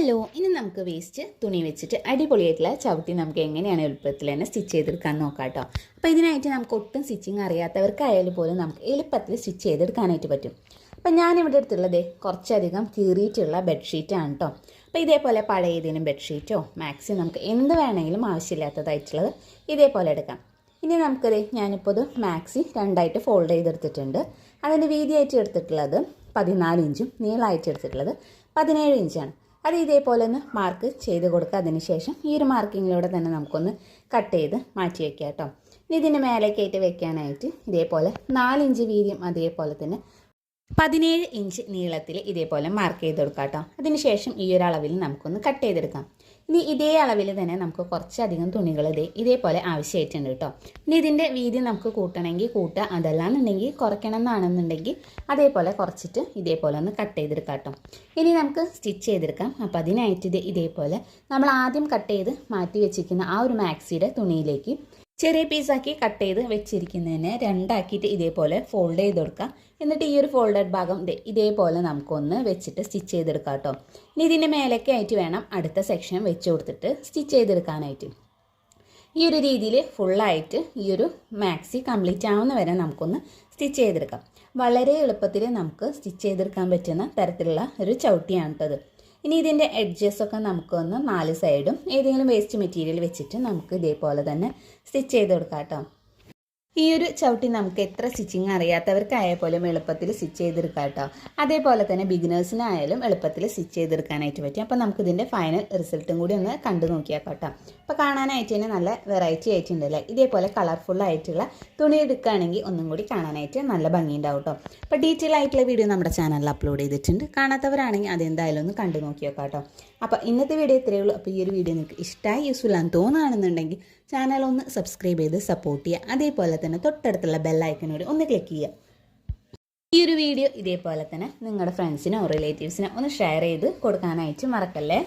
Hello ഇനി നമുക്ക് waste തുണി വെച്ചിട്ട് അടിപൊളിയായിട്ടുള്ള ചവിട്ടി നമുക്ക് എങ്ങനെയാണ് എളുപ്പത്തിൽ തന്നെ സ്റ്റിച്ച് ചെയ്തെടുക്കാൻ നോക്കാം കേട്ടോ. അപ്പോൾ ഇതിനായിട്ട് നമുക്ക് ഒട്ടും സ്റ്റിച്ചിങ് അറിയാത്തവർക്കായാലും പോലും നമുക്ക് എളുപ്പത്തിൽ സ്റ്റിച്ച് ചെയ്തെടുക്കാനായിട്ട് പറ്റും. അപ്പോൾ ഞാനിവിടെ എടുത്തുള്ളത് കുറച്ചധികം കീറിയിട്ടുള്ള ബെഡ്ഷീറ്റാണ് കേട്ടോ അപ്പോൾ ഇതേപോലെ പഴയതിനും ബെഡ്ഷീറ്റോ മാക്സി നമുക്ക് എന്ത് വേണമെങ്കിലും ആവശ്യമില്ലാത്തതായിട്ടുള്ളത് ഇതേപോലെ എടുക്കാം. ഇനി നമുക്കത് ഞാനിപ്പോൾ ഇത് മാക്സി രണ്ടായിട്ട് ഫോൾഡ് ചെയ്തെടുത്തിട്ടുണ്ട്. അതിന്റെ വീതിയായിട്ട് എടുത്തിട്ടുള്ളത് പതിനാല് ഇഞ്ചും നീളമായിട്ട് എടുത്തിട്ടുള്ളത് പതിനേഴ് ഇഞ്ചാണ്. അത് ഇതേപോലെ ഒന്ന് മാർക്ക് ചെയ്ത് കൊടുക്കുക അതിനുശേഷം ഈ ഒരു മാർക്കിങ്ങിലൂടെ തന്നെ നമുക്കൊന്ന് കട്ട് ചെയ്ത് മാറ്റി വയ്ക്കുക കേട്ടോ ഇതിന്റെ മേലേക്കായിട്ട് വെക്കാനായിട്ട് ഇതേപോലെ നാലിഞ്ച് വീതിയും അതേപോലെ തന്നെ പതിനേഴ് ഇഞ്ച് നീളത്തിൽ ഇതേപോലെ മാർക്ക് ചെയ്ത് കൊടുക്കാം കേട്ടോ അതിനുശേഷം ഈ ഒരു അളവിൽ നമുക്കൊന്ന് കട്ട് ചെയ്തെടുക്കാം. ഇനി ഇതേ അളവിൽ തന്നെ നമുക്ക് കുറച്ചധികം തുണികൾ ഇതേ ഇതേപോലെ ആവശ്യമായിട്ടുണ്ട് കേട്ടോ ഇനി ഇതിന്റെ വീതി നമുക്ക് കൂട്ടണമെങ്കിൽ കൂട്ടുക അതല്ലാന്നുണ്ടെങ്കിൽ കുറയ്ക്കണം എന്നാണെന്നുണ്ടെങ്കിൽ അതേപോലെ കുറച്ചിട്ട് ഇതേപോലെ ഒന്ന് കട്ട് ചെയ്തെടുക്കാം കേട്ടോ ഇനി നമുക്ക് സ്റ്റിച്ച് ചെയ്തെടുക്കാം. അപ്പോൾ അതിനായിട്ട് ഇത് ഇതേപോലെ നമ്മൾ ആദ്യം കട്ട് ചെയ്ത് മാറ്റി വെച്ചിരിക്കുന്ന ആ ഒരു മാക്സിയുടെ തുണിയിലേക്ക് ചെറിയ പീസാക്കി കട്ട് ചെയ്ത് വെച്ചിരിക്കുന്നതിനെ രണ്ടാക്കിയിട്ട് ഇതേപോലെ ഫോൾഡ് ചെയ്ത് കൊടുക്കുക എന്നിട്ട് ഈ ഒരു ഫോൾഡഡ് ഭാഗം ഇതേപോലെ നമുക്കൊന്ന് വെച്ചിട്ട് സ്റ്റിച്ച് ചെയ്തെടുക്കാം കേട്ടോ. ഇനി ഇതിന്റെ മേലൊക്കെ ആയിട്ട് വേണം അടുത്ത സെക്ഷൻ വെച്ച് കൊടുത്തിട്ട് സ്റ്റിച്ച് ചെയ്തെടുക്കാനായിട്ട്. ഈ ഒരു രീതിയിൽ ഫുള്ളായിട്ട് ഈ ഒരു മാക്സി കംപ്ലീറ്റ് ആവുന്ന വരെ നമുക്കൊന്ന് സ്റ്റിച്ച് ചെയ്തെടുക്കാം. വളരെ എളുപ്പത്തിൽ നമുക്ക് സ്റ്റിച്ച് ചെയ്തെടുക്കാൻ പറ്റുന്ന തരത്തിലുള്ള ഒരു ചവിട്ടിയാണ് കേട്ടത് ഇനി ഇതിന്റെ എഡ്ജസ് ഒക്കെ നമുക്കൊന്ന് നാല് സൈഡും ഏതെങ്കിലും വേസ്റ്റ് മെറ്റീരിയൽ വെച്ചിട്ട് നമുക്ക് ഇതേപോലെ തന്നെ സ്റ്റിച്ച് ചെയ്ത് കൊടുക്കാം കേട്ടോ. ഈ ഒരു ചവിട്ടി നമുക്ക് എത്ര സ്റ്റിച്ചിങ് അറിയാത്തവർക്കായ പോലും എളുപ്പത്തിൽ സ്റ്റിച്ച് ചെയ്തെടുക്കാം കേട്ടോ. അതേപോലെ തന്നെ ബിഗിനേഴ്സിനായാലും എളുപ്പത്തിൽ സ്റ്റിച്ച് ചെയ്തെടുക്കാനായിട്ട് പറ്റും. അപ്പോൾ നമുക്ക് ഇതിന്റെ ഫൈനൽ റിസൾട്ടും കൂടി ഒന്ന് കണ്ടു നോക്കിയാൽ കേട്ടോ. അപ്പോൾ കാണാനായിട്ട് തന്നെ നല്ല വെറൈറ്റി ആയിട്ടുണ്ടല്ലേ ഇതേപോലെ കളർഫുൾ ആയിട്ടുള്ള തുണി എടുക്കുകയാണെങ്കിൽ ഒന്നും കൂടി കാണാനായിട്ട് നല്ല ഭംഗിയുണ്ടാവും കേട്ടോ. അപ്പോൾ ഡീറ്റെയിൽ ആയിട്ടുള്ള വീഡിയോ നമ്മുടെ ചാനലിൽ അപ്ലോഡ് ചെയ്തിട്ടുണ്ട്. കാണാത്തവരാണെങ്കിൽ അതെന്തായാലും ഒന്ന് കണ്ടു നോക്കിയോ കേട്ടോ. അപ്പോൾ ഇന്നത്തെ വീഡിയോ ഇത്രയേ ഉള്ളൂ. അപ്പോൾ ഈ ഒരു വീഡിയോ നിങ്ങൾക്ക് ഇഷ്ടമായി യൂസ്ഫുൾ ആണെന്ന് തോന്നുകയാണെന്നുണ്ടെങ്കിൽ ചാനൽ ഒന്ന് സബ്സ്ക്രൈബ് ചെയ്ത് സപ്പോർട്ട് ചെയ്യുക. അതേപോലെ തന്നെ തൊട്ടടുത്തുള്ള ബെല്ലൈക്കനോട് ഒന്ന് ക്ലിക്ക് ചെയ്യുക. ഈ ഒരു വീഡിയോ ഇതേപോലെ തന്നെ നിങ്ങളുടെ ഫ്രണ്ട്സിനോ റിലേറ്റീവ്സിനോ ഒന്ന് ഷെയർ ചെയ്ത് കൊടുക്കാനായിട്ട് മറക്കല്ലേ?